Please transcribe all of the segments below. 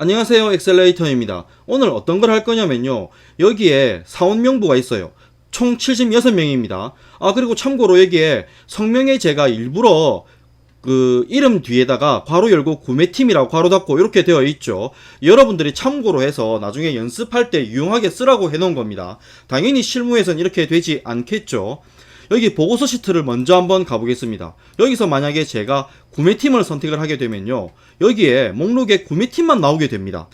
안녕하세요 엑셀레이터입니다. 오늘 어떤 걸 할 거냐면요. 여기에 사원 명부가 있어요. 총 76명입니다. 아 그리고 참고로 여기에 성명에 제가 일부러 그 이름 뒤에다가 괄호 열고 구매팀이라고 괄호 닫고 이렇게 되어 있죠. 여러분들이 참고로 해서 나중에 연습할 때 유용하게 쓰라고 해놓은 겁니다. 당연히 실무에선 이렇게 되지 않겠죠 여기 보고서 시트를 먼저 한번 가보겠습니다. 여기서 만약에 제가 구매팀을 선택을 하게 되면요. 여기에 목록에 구매팀만 나오게 됩니다.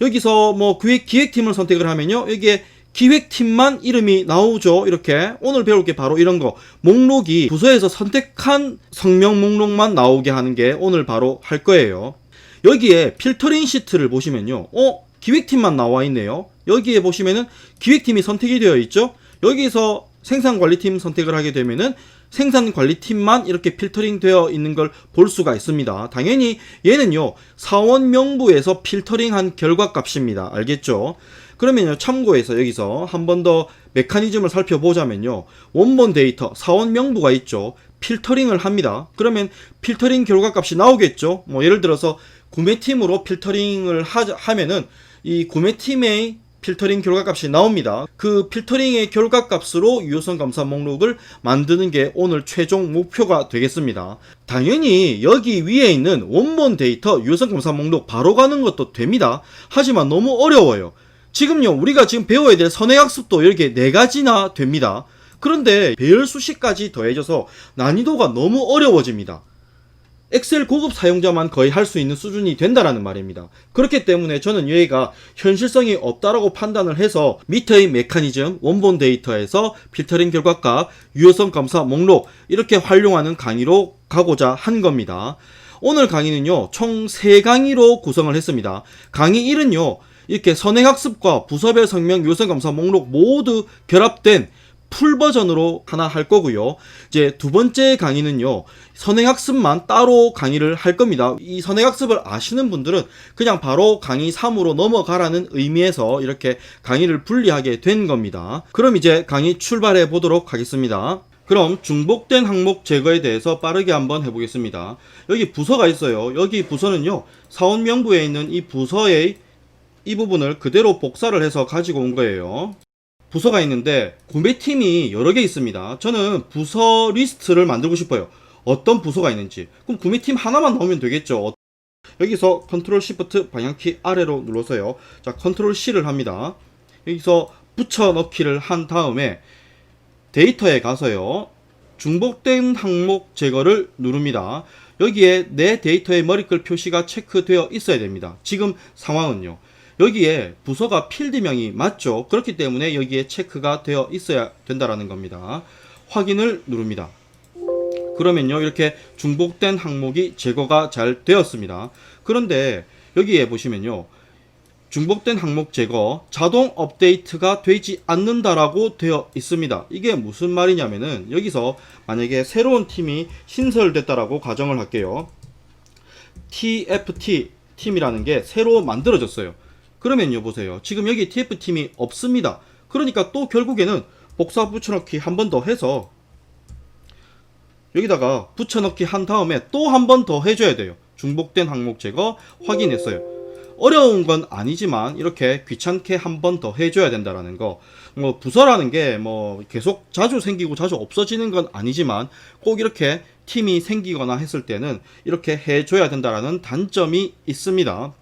여기서 뭐 기획, 기획팀을 선택을 하면요. 여기에 기획팀만 이름이 나오죠. 이렇게 오늘 배울 게 바로 이런 거. 목록이 부서에서 선택한 성명 목록만 나오게 하는 게 오늘 바로 할 거예요. 여기에 필터링 시트를 보시면요. 어? 기획팀만 나와 있네요. 여기에 보시면은 기획팀이 선택이 되어 있죠. 여기서 생산관리팀 선택을 하게 되면은 생산관리팀만 이렇게 필터링 되어 있는 걸 볼 수가 있습니다. 당연히 얘는요, 사원 명부에서 필터링한 결과 값입니다. 알겠죠? 그러면요, 참고해서 여기서 한 번 더 메커니즘을 살펴보자면요, 원본 데이터, 사원 명부가 있죠. 필터링을 합니다. 그러면 필터링 결과 값이 나오겠죠? 뭐, 예를 들어서 구매팀으로 필터링을 하, 하면은 이 구매팀의 필터링 결과값이 나옵니다. 그 필터링의 결과값으로 유효성 검사 목록을 만드는 게 오늘 최종 목표가 되겠습니다. 당연히 여기 위에 있는 원본 데이터 유효성 검사 목록 바로 가는 것도 됩니다. 하지만 너무 어려워요. 지금요, 우리가 지금 배워야 될 선행학습도 이렇게 네 가지나 됩니다. 그런데 배열 수식까지 더해져서 난이도가 너무 어려워집니다. 엑셀 고급 사용자만 거의 할 수 있는 수준이 된다라는 말입니다. 그렇기 때문에 저는 얘가 현실성이 없다라고 판단을 해서 밑의 메커니즘, 원본 데이터에서 필터링 결과값, 유효성 검사 목록 이렇게 활용하는 강의로 가고자 한 겁니다. 오늘 강의는요, 총 3강의로 구성을 했습니다. 강의 1은요, 이렇게 선행학습과 부서별 성명 유효성 검사 목록 모두 결합된 풀 버전으로 하나 할 거고요. 이제 두 번째 강의는요. 선행학습만 따로 강의를 할 겁니다. 이 선행학습을 아시는 분들은 그냥 바로 강의 3으로 넘어가라는 의미에서 이렇게 강의를 분리하게 된 겁니다. 그럼 이제 강의 출발해 보도록 하겠습니다. 그럼 중복된 항목 제거에 대해서 빠르게 한번 해보겠습니다. 여기 부서가 있어요. 여기 부서는요. 사원 명부에 있는 이 부서의 이 부분을 그대로 복사를 해서 가지고 온 거예요. 부서가 있는데 구매팀이 여러 개 있습니다. 저는 부서 리스트를 만들고 싶어요. 어떤 부서가 있는지. 그럼 구매팀 하나만 넣으면 되겠죠. 여기서 컨트롤 시프트 방향키 아래로 눌러서요. 자, 컨트롤 C를 합니다. 여기서 붙여 넣기를 한 다음에 데이터에 가서요. 중복된 항목 제거를 누릅니다. 여기에 내 데이터의 머리글 표시가 체크되어 있어야 됩니다. 지금 상황은요. 여기에 부서가 필드명이 맞죠? 그렇기 때문에 여기에 체크가 되어 있어야 된다라는 겁니다. 확인을 누릅니다. 그러면요, 이렇게 중복된 항목이 제거가 잘 되었습니다. 그런데 여기에 보시면요, 중복된 항목 제거 자동 업데이트가 되지 않는다라고 되어 있습니다. 이게 무슨 말이냐면은 여기서 만약에 새로운 팀이 신설됐다라고 가정을 할게요. TFT 팀이라는 게 새로 만들어졌어요. 그러면요 보세요. 지금 여기 TF팀이 없습니다. 그러니까 또 결국에는 복사 붙여넣기 한 번 더 해서 여기다가 붙여넣기 한 다음에 또 한 번 더 해줘야 돼요. 중복된 항목 제거 확인했어요. 어려운 건 아니지만 이렇게 귀찮게 한 번 더 해줘야 된다라는 거. 뭐 부서라는 게 뭐 계속 자주 생기고 자주 없어지는 건 아니지만 꼭 이렇게 팀이 생기거나 했을 때는 이렇게 해줘야 된다라는 단점이 있습니다.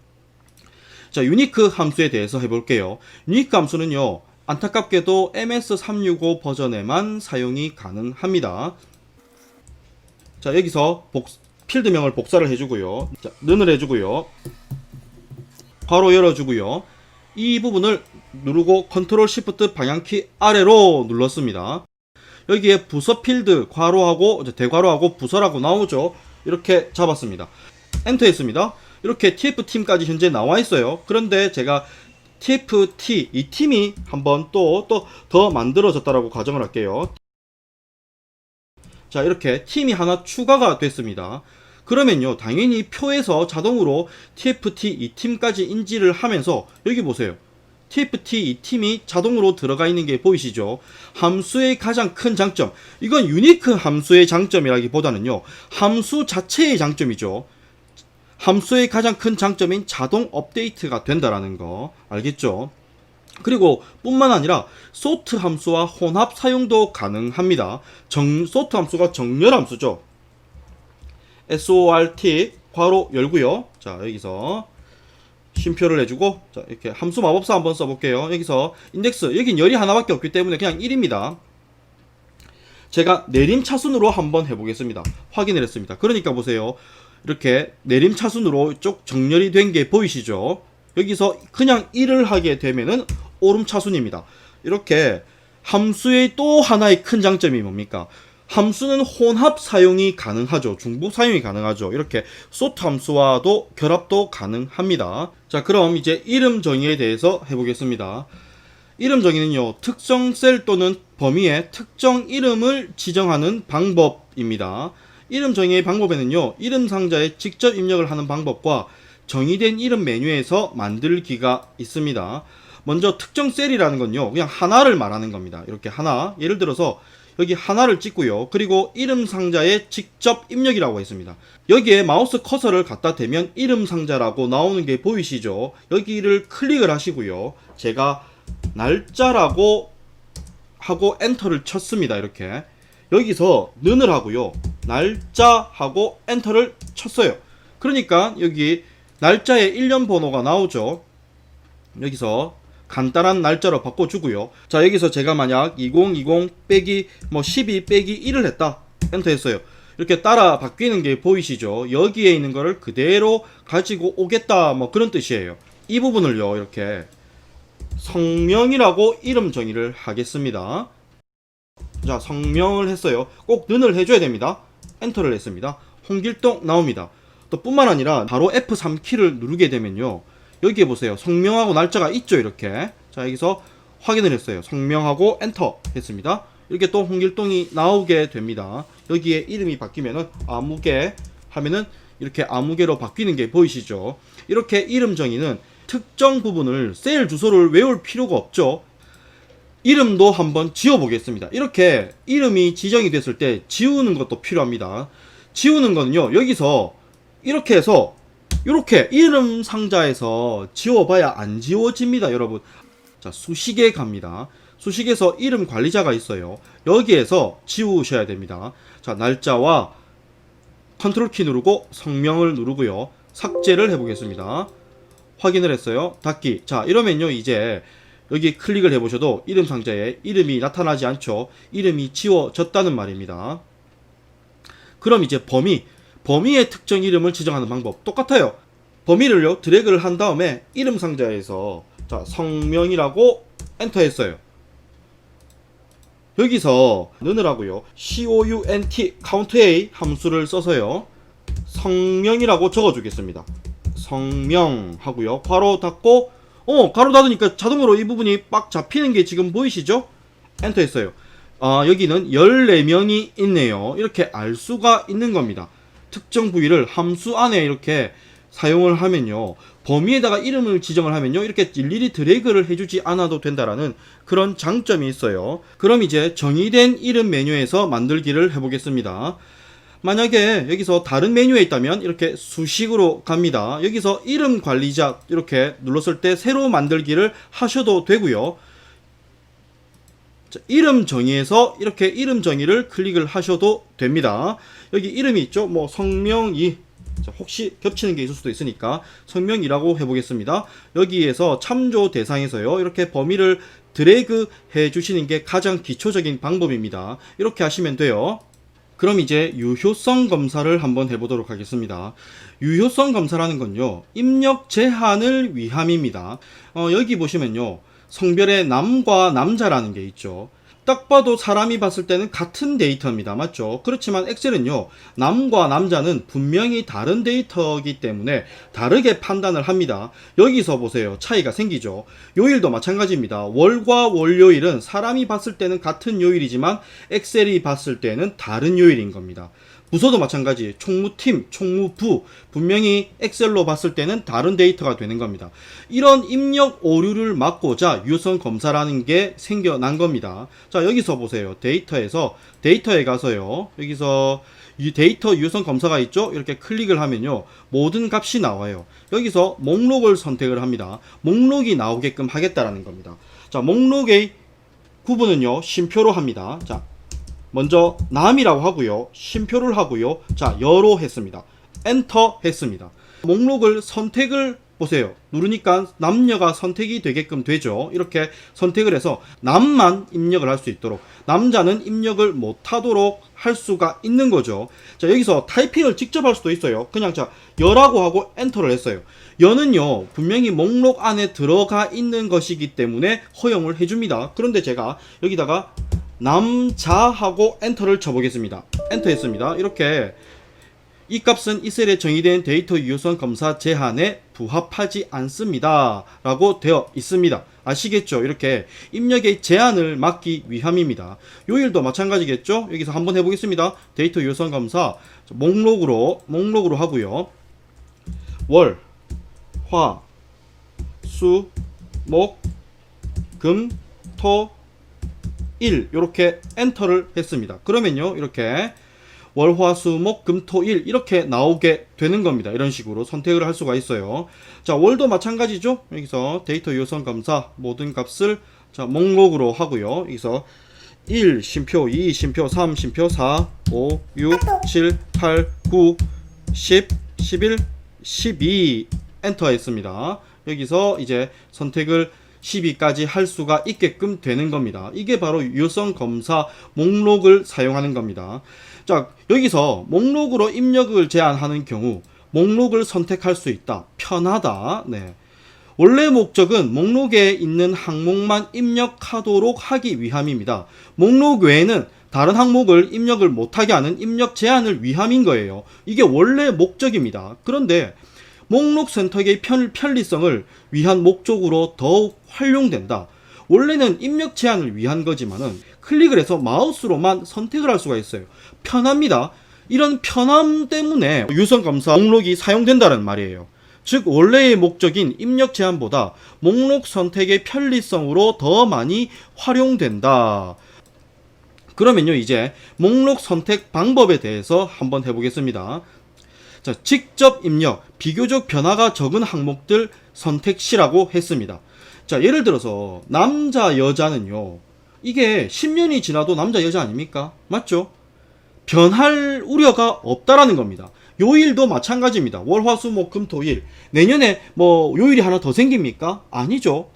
자, 유니크 함수에 대해서 해볼게요. 유니크 함수는요, 안타깝게도 MS365 버전에만 사용이 가능합니다. 자, 여기서 복, 필드명을 복사를 해주고요. 자, 는을 해주고요. 괄호 열어주고요. 이 부분을 누르고 컨트롤 시프트 방향키 아래로 눌렀습니다. 여기에 부서 필드 괄호하고 대괄호하고 부서라고 나오죠. 이렇게 잡았습니다. 엔터 했습니다. 이렇게 TF팀까지 현재 나와 있어요. 그런데 제가 TFT 이 팀이 한번 또 또 더 만들어졌다라고 가정을 할게요. 자, 이렇게 팀이 하나 추가가 됐습니다. 그러면요, 당연히 표에서 자동으로 TFT 이 팀까지 인지를 하면서 여기 보세요. TFT 이 팀이 자동으로 들어가 있는 게 보이시죠? 함수의 가장 큰 장점. 이건 유니크 함수의 장점이라기보다는요, 함수 자체의 장점이죠. 함수의 가장 큰 장점인 자동 업데이트가 된다라는 거 알겠죠? 그리고 뿐만 아니라 소트 함수와 혼합 사용도 가능합니다. 정, 소트 함수가 정렬 함수죠. SORT 괄호 열고요. 자, 여기서 쉼표를 해주고 자, 이렇게 함수 마법사 한번 써볼게요. 여기서 인덱스 여긴 열이 하나밖에 없기 때문에 그냥 1입니다. 제가 내림 차순으로 한번 해보겠습니다. 확인을 했습니다. 그러니까 보세요. 이렇게 내림 차순으로 쪽 정렬이 된 게 보이시죠? 여기서 그냥 1을 하게 되면은 오름 차순입니다. 이렇게 함수의 또 하나의 큰 장점이 뭡니까? 함수는 혼합 사용이 가능하죠. 중복 사용이 가능하죠. 이렇게 소트 함수와도 결합도 가능합니다. 자, 그럼 이제 이름 정의에 대해서 해보겠습니다. 이름 정의는요, 특정 셀 또는 범위에 특정 이름을 지정하는 방법입니다. 이름 정의의 방법에는요, 이름 상자에 직접 입력을 하는 방법과 정의된 이름 메뉴에서 만들기가 있습니다. 먼저 특정 셀이라는 건요, 그냥 하나를 말하는 겁니다. 이렇게 하나, 예를 들어서 여기 하나를 찍고요. 그리고 이름 상자에 직접 입력이라고 했습니다. 여기에 마우스 커서를 갖다 대면 이름 상자라고 나오는 게 보이시죠? 여기를 클릭을 하시고요. 제가 날짜라고 하고 엔터를 쳤습니다. 이렇게. 여기서 는을 하고요. 날짜 하고 엔터를 쳤어요. 그러니까 여기 날짜에 일련 번호가 나오죠. 여기서 간단한 날짜로 바꿔주고요. 자 여기서 제가 만약 2020 빼기 뭐 12 빼기 1을 했다. 엔터 했어요. 이렇게 따라 바뀌는 게 보이시죠? 여기에 있는 거를 그대로 가지고 오겠다 뭐 그런 뜻이에요. 이 부분을요 이렇게 성명이라고 이름 정의를 하겠습니다. 자 성명을 했어요. 꼭 는을 해줘야 됩니다. 엔터를 했습니다. 홍길동 나옵니다. 또 뿐만 아니라 바로 F3키를 누르게 되면요. 여기에 보세요. 성명하고 날짜가 있죠, 이렇게. 자, 여기서 확인을 했어요. 성명하고 엔터 했습니다. 이렇게 또 홍길동이 나오게 됩니다. 여기에 이름이 바뀌면은 아무개 하면은 이렇게 아무개로 바뀌는 게 보이시죠? 이렇게 이름 정의는 특정 부분을 셀 주소를 외울 필요가 없죠. 이름도 한번 지워 보겠습니다. 이렇게 이름이 지정이 됐을 때 지우는 것도 필요합니다. 지우는 거는요. 여기서 이렇게 해서 이렇게 이름 상자에서 지워봐야 안 지워집니다, 여러분. 자, 수식에 갑니다. 수식에서 이름 관리자가 있어요. 여기에서 지우셔야 됩니다. 자, 날짜와 컨트롤 키 누르고 성명을 누르고요. 삭제를 해보겠습니다. 확인을 했어요. 닫기. 자, 이러면요, 이제 여기 클릭을 해보셔도 이름 상자에 이름이 나타나지 않죠. 이름이 지워졌다는 말입니다. 그럼 이제 범위. 범위의 특정 이름을 지정하는 방법 똑같아요. 범위를요 드래그를 한 다음에 이름 상자에서 자 성명이라고 엔터했어요. 여기서 넣으라고요. count count a 함수를 써서요. 성명이라고 적어주겠습니다. 성명 하고요. 괄호 닫고 어 가로 닫으니까 자동으로 이 부분이 빡 잡히는 게 지금 보이시죠? 엔터 했어요. 아 여기는 14명이 있네요. 이렇게 알 수가 있는 겁니다. 특정 부위를 함수 안에 이렇게 사용을 하면요. 범위에다가 이름을 지정을 하면요. 이렇게 일일이 드래그를 해주지 않아도 된다라는 그런 장점이 있어요. 그럼 이제 정의된 이름 메뉴에서 만들기를 해보겠습니다. 만약에 여기서 다른 메뉴에 있다면 이렇게 수식으로 갑니다. 여기서 이름 관리자 이렇게 눌렀을 때 새로 만들기를 하셔도 되고요. 자, 이름 정의에서 이렇게 이름 정의를 클릭을 하셔도 됩니다. 여기 이름이 있죠? 뭐 성명이 자, 혹시 겹치는 게 있을 수도 있으니까 성명이라고 해보겠습니다. 여기에서 참조 대상에서요. 이렇게 범위를 드래그 해 주시는 게 가장 기초적인 방법입니다. 이렇게 하시면 돼요. 그럼 이제 유효성 검사를 한번 해보도록 하겠습니다. 유효성 검사라는 건요, 입력 제한을 위함입니다. 어, 여기 보시면요, 성별의 남과 남자라는 게 있죠. 딱 봐도 사람이 봤을 때는 같은 데이터입니다. 맞죠? 그렇지만 엑셀은요, 남과 남자는 분명히 다른 데이터이기 때문에 다르게 판단을 합니다. 여기서 보세요. 차이가 생기죠. 요일도 마찬가지입니다. 월과 월요일은 사람이 봤을 때는 같은 요일이지만 엑셀이 봤을 때는 다른 요일인 겁니다. 부서도 마찬가지 총무팀, 총무부 분명히 엑셀로 봤을 때는 다른 데이터가 되는 겁니다. 이런 입력 오류를 막고자 유선 검사라는 게 생겨난 겁니다. 자 여기서 보세요. 데이터에서 데이터에 가서요. 여기서 이 데이터 유선 검사가 있죠? 이렇게 클릭을 하면요. 모든 값이 나와요. 여기서 목록을 선택을 합니다. 목록이 나오게끔 하겠다라는 겁니다. 자, 목록의 구분은요. 쉼표로 합니다. 자, 먼저 남이라고 하고요. 쉼표를 하고요. 자, 여로 했습니다. 엔터 했습니다. 목록을 선택을 보세요. 누르니까 남녀가 선택이 되게끔 되죠. 이렇게 선택을 해서 남만 입력을 할 수 있도록 남자는 입력을 못 하도록 할 수가 있는 거죠. 자 여기서 타이핑을 직접 할 수도 있어요. 그냥 자 여라고 하고 엔터를 했어요. 여는요 분명히 목록 안에 들어가 있는 것이기 때문에 허용을 해줍니다. 그런데 제가 여기다가 남자 하고 엔터를 쳐보겠습니다. 엔터 했습니다. 이렇게 이 값은 이 셀에 정의된 데이터 유효성 검사 제한에 부합하지 않습니다. 라고 되어 있습니다. 아시겠죠? 이렇게 입력의 제한을 막기 위함입니다. 요일도 마찬가지겠죠? 여기서 한번 해보겠습니다. 데이터 유효성 검사 목록으로 목록으로 하고요. 월, 화, 수, 목, 금, 토, 일 이렇게 엔터를 했습니다. 그러면요 이렇게 월화수목 금토일 이렇게 나오게 되는 겁니다. 이런 식으로 선택을 할 수가 있어요. 자 월도 마찬가지죠. 여기서 데이터 요선 검사 모든 값을 자 목록으로 하고요. 여기서 1 쉼표 2 쉼표 3 쉼표 4 5 6 7 8 9 10 11 12 엔터 했습니다. 여기서 이제 선택을 12까지 할 수가 있게끔 되는 겁니다. 이게 바로 유효성 검사 목록을 사용하는 겁니다. 자, 여기서 목록으로 입력을 제한하는 경우 목록을 선택할 수 있다. 편하다. 네. 원래 목적은 목록에 있는 항목만 입력하도록 하기 위함입니다. 목록 외에는 다른 항목을 입력을 못하게 하는 입력 제한을 위함인 거예요. 이게 원래 목적입니다. 그런데 목록 선택의 편, 편리성을 위한 목적으로 더욱 활용된다. 원래는 입력 제한을 위한 거지만은 클릭을 해서 마우스로만 선택을 할 수가 있어요. 편합니다. 이런 편함 때문에 유선 검사 목록이 사용된다는 말이에요. 즉 원래의 목적인 입력 제한보다 목록 선택의 편리성으로 더 많이 활용된다. 그러면요 이제 목록 선택 방법에 대해서 한번 해보겠습니다. 자, 직접 입력, 비교적 변화가 적은 항목들 선택 시라고 했습니다. 자, 예를 들어서 남자 여자는요. 이게 10년이 지나도 남자 여자 아닙니까? 맞죠? 변할 우려가 없다라는 겁니다. 요일도 마찬가지입니다. 월, 화, 수, 목, 금, 토, 일. 내년에 뭐 요일이 하나 더 생깁니까? 아니죠.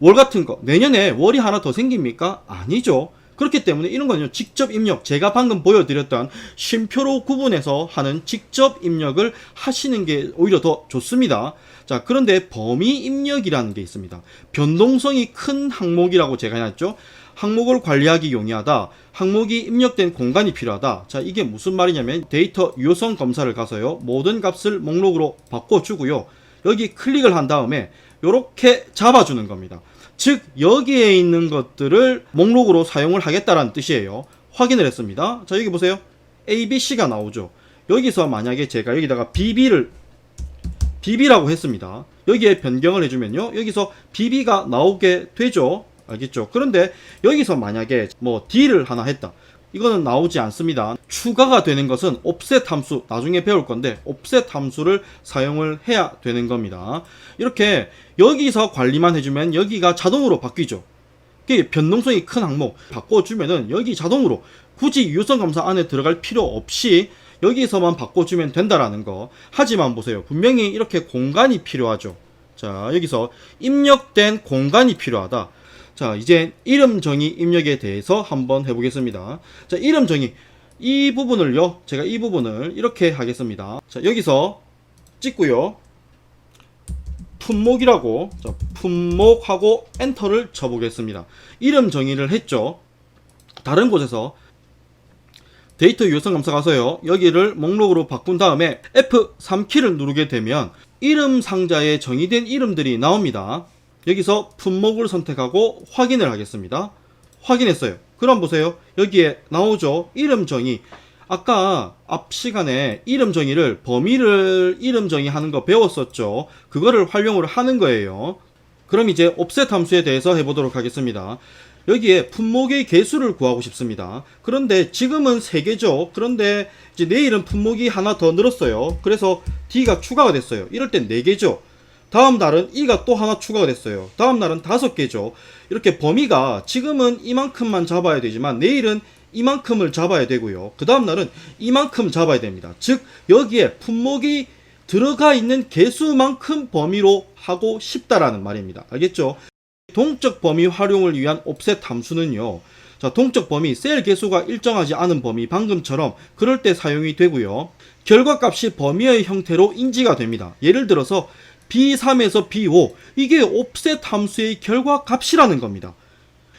월 같은 거. 내년에 월이 하나 더 생깁니까? 아니죠. 그렇기 때문에 이런 거는요, 직접 입력, 제가 방금 보여드렸던 쉼표로 구분해서 하는 직접 입력을 하시는 게 오히려 더 좋습니다. 자, 그런데 범위 입력이라는 게 있습니다. 변동성이 큰 항목이라고 제가 해놨죠. 항목을 관리하기 용이하다. 항목이 입력된 공간이 필요하다. 자, 이게 무슨 말이냐면 데이터 유효성 검사를 가서요. 모든 값을 목록으로 바꿔주고요. 여기 클릭을 한 다음에 이렇게 잡아주는 겁니다. 즉 여기에 있는 것들을 목록으로 사용을 하겠다라는 뜻이에요. 확인을 했습니다. 자 여기 보세요. A, B, C가 나오죠. 여기서 만약에 제가 여기다가 BB를 BB라고 했습니다. 여기에 변경을 해주면요. 여기서 BB가 나오게 되죠. 알겠죠? 그런데 여기서 만약에 뭐 D를 하나 했다. 이거는 나오지 않습니다. 추가가 되는 것은 옵셋 함수 나중에 배울 건데 옵셋 함수를 사용을 해야 되는 겁니다. 이렇게 여기서 관리만 해주면 여기가 자동으로 바뀌죠. 이게 변동성이 큰 항목 바꿔주면은 여기 자동으로 굳이 유선 검사 안에 들어갈 필요 없이 여기서만 바꿔주면 된다라는 거. 하지만 보세요. 분명히 이렇게 공간이 필요하죠. 자, 여기서 입력된 공간이 필요하다. 자, 이제 이름 정의 입력에 대해서 한번 해보겠습니다. 자, 이름 정의. 이 부분을요, 제가 이 부분을 이렇게 하겠습니다. 자, 여기서 찍고요. 품목이라고, 자, 품목하고 엔터를 쳐보겠습니다. 이름 정의를 했죠. 다른 곳에서 데이터 유효성 검사 가서요. 여기를 목록으로 바꾼 다음에 F3키를 누르게 되면 이름 상자에 정의된 이름들이 나옵니다. 여기서 품목을 선택하고 확인을 하겠습니다. 확인했어요. 그럼 보세요. 여기에 나오죠. 이름 정의. 아까 앞 시간에 이름 정의를 범위를 이름 정의하는 거 배웠었죠. 그거를 활용을 하는 거예요. 그럼 이제 옵셋 함수에 대해서 해보도록 하겠습니다. 여기에 품목의 개수를 구하고 싶습니다. 그런데 지금은 3개죠. 그런데 이제 내일은 품목이 하나 더 늘었어요. 그래서 D가 추가가 됐어요. 이럴 땐 4개죠. 다음 날은 E가 또 하나 추가가 됐어요. 다음 날은 5개죠. 이렇게 범위가 지금은 이만큼만 잡아야 되지만 내일은 이만큼을 잡아야 되고요. 그 다음 날은 이만큼 잡아야 됩니다. 즉 여기에 품목이 들어가 있는 개수만큼 범위로 하고 싶다라는 말입니다. 알겠죠? 동적 범위 활용을 위한 옵셋 함수는요. 자, 동적 범위 셀 개수가 일정하지 않은 범위 방금처럼 그럴 때 사용이 되고요. 결과값이 범위의 형태로 인지가 됩니다. 예를 들어서 B3에서 B5 이게 옵셋 함수의 결과 값이라는 겁니다.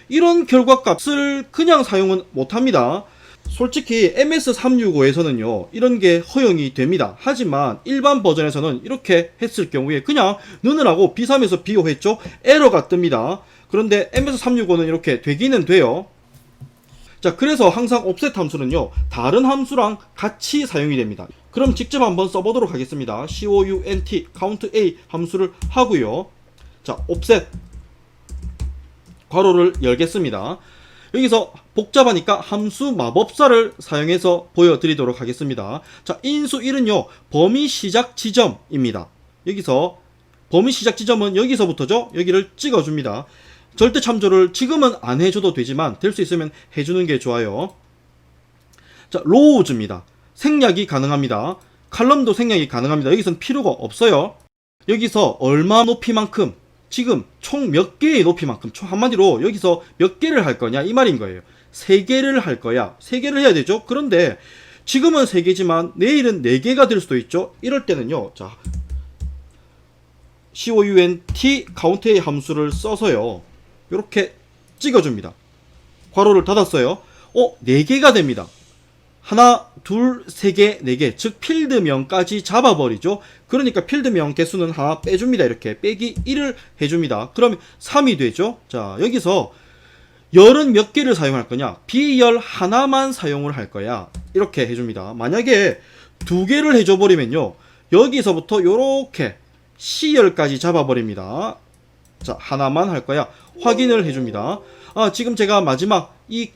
이런 결과 값을 그냥 사용은 못합니다. 솔직히 MS365에서는요, 이런 게 허용이 됩니다. 하지만 일반 버전에서는 이렇게 했을 경우에 그냥 누느라고 B3에서 B5 했죠? 에러가 뜹니다. 그런데 MS365는 이렇게 되기는 돼요. 자, 그래서 항상 옵셋 함수는요, 다른 함수랑 같이 사용이 됩니다. 그럼 직접 한번 써보도록 하겠습니다. count, count a 함수를 하고요. 자, 옵셋 괄호를 열겠습니다. 여기서 복잡하니까 함수 마법사를 사용해서 보여드리도록 하겠습니다. 자, 인수 1은요, 범위 시작 지점입니다. 여기서 범위 시작 지점은 여기서부터죠. 여기를 찍어줍니다. 절대 참조를 지금은 안 해줘도 되지만 될 수 있으면 해주는 게 좋아요. 자, 로우즈입니다. 생략이 가능합니다. 칼럼도 생략이 가능합니다. 여기선 필요가 없어요. 여기서 얼마 높이만큼 지금 총 몇 개의 높이만큼 총 한마디로 여기서 몇 개를 할 거냐 이 말인 거예요. 세 개를 할 거야. 세 개를 해야 되죠. 그런데 지금은 세 개지만 내일은 네 개가 될 수도 있죠. 이럴 때는요. 자, count count의 함수를 써서요. 이렇게 찍어줍니다. 괄호를 닫았어요. 어, 네 개가 됩니다. 하나, 둘, 세 개, 네 개. 즉, 필드명까지 잡아버리죠. 그러니까 필드명 개수는 하나 빼줍니다. 이렇게. 빼기 1을 해줍니다. 그러면 3이 되죠. 자, 여기서 열은 몇 개를 사용할 거냐? B열 하나만 사용을 할 거야. 이렇게 해줍니다. 만약에 두 개를 해줘버리면요. 여기서부터 요렇게 C열까지 잡아버립니다. 자, 하나만 할 거야. 확인을 해줍니다. 아, 지금 제가 마지막 이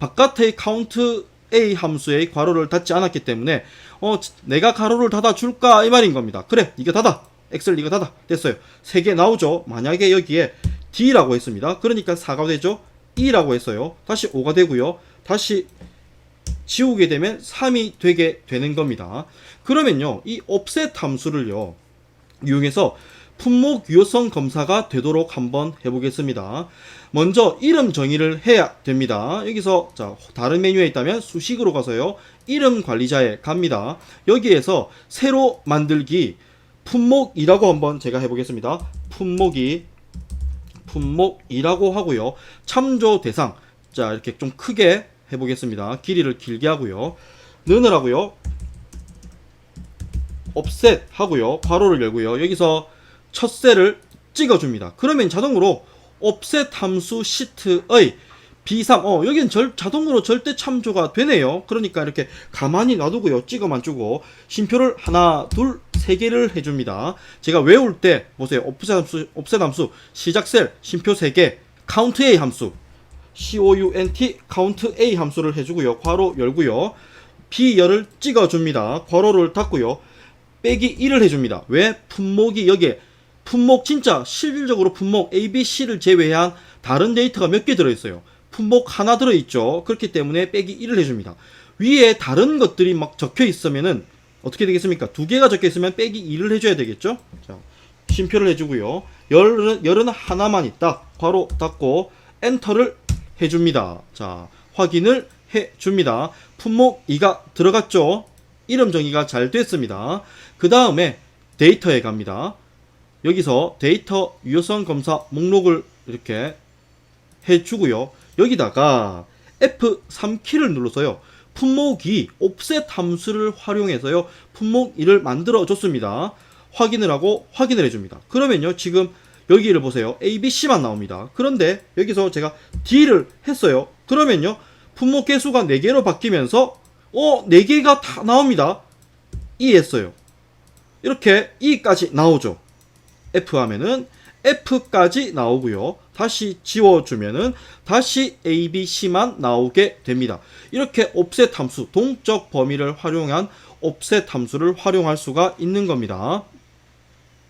바깥의 카운트 A 함수의 괄호를 닫지 않았기 때문에 어 내가 괄호를 닫아 줄까 이 말인 겁니다. 그래 이거 닫아 엑셀 이거 닫아 됐어요. 세 개 나오죠. 만약에 여기에 D라고 했습니다. 그러니까 4가 되죠. E라고 했어요. 다시 5가 되고요. 다시 지우게 되면 3이 되게 되는 겁니다. 그러면요 이 옵셋 함수를요 이용해서 품목 유효성 검사가 되도록 한번 해보겠습니다. 먼저 이름 정의를 해야 됩니다. 여기서 자 다른 메뉴에 있다면 수식으로 가서요. 이름 관리자에 갑니다. 여기에서 새로 만들기 품목이라고 한번 제가 해보겠습니다. 품목이 품목이라고 하고요. 참조 대상 자 이렇게 좀 크게 해보겠습니다. 길이를 길게 하고요. 느느라고요. 옵셋 하고요. 괄호를 열고요. 여기서 첫 셀을 찍어줍니다. 그러면 자동으로 옵셋 함수 시트의 B3, 어, 여기는 절, 자동으로 절대 참조가 되네요. 그러니까 이렇게 가만히 놔두고요. 찍어만 주고, 심표를 하나, 둘, 세 개를 해줍니다. 제가 외울 때, 보세요. 옵셋 함수, 옵셋 함수, 시작 셀, 심표 세 개, count A 함수, count, count A 함수를 해주고요. 괄호 열고요. B열을 찍어줍니다. 괄호를 닫고요. 빼기 1을 해줍니다. 왜? 품목이 여기에 품목 진짜 실질적으로 품목 A, B, C를 제외한 다른 데이터가 몇 개 들어있어요. 품목 하나 들어있죠. 그렇기 때문에 빼기 1을 해줍니다. 위에 다른 것들이 막 적혀 있으면은 어떻게 되겠습니까? 두 개가 적혀 있으면 빼기 2를 해줘야 되겠죠. 자, 심표를 해주고요. 열은, 열은 하나만 있다. 괄호 닫고 엔터를 해줍니다. 자, 확인을 해줍니다. 품목 2가 들어갔죠. 이름 정의가 잘 됐습니다. 그 다음에 데이터에 갑니다. 여기서 데이터 유효성 검사 목록을 이렇게 해주고요. 여기다가 F3키를 눌러서요. 품목2 옵셋 함수를 활용해서요. 품목 2를 만들어 줬습니다. 확인을 하고 확인을 해줍니다. 그러면요. 지금 여기를 보세요. A, B, C만 나옵니다. 그런데 여기서 제가 D를 했어요. 그러면요. 품목 개수가 4개로 바뀌면서 어, 4개가 다 나옵니다. E 했어요. 이렇게 E까지 나오죠. F 하면은 F까지 나오고요. 다시 지워주면은 다시 A, B, C만 나오게 됩니다. 이렇게 옵셋 함수, 동적 범위를 활용한 옵셋 함수를 활용할 수가 있는 겁니다.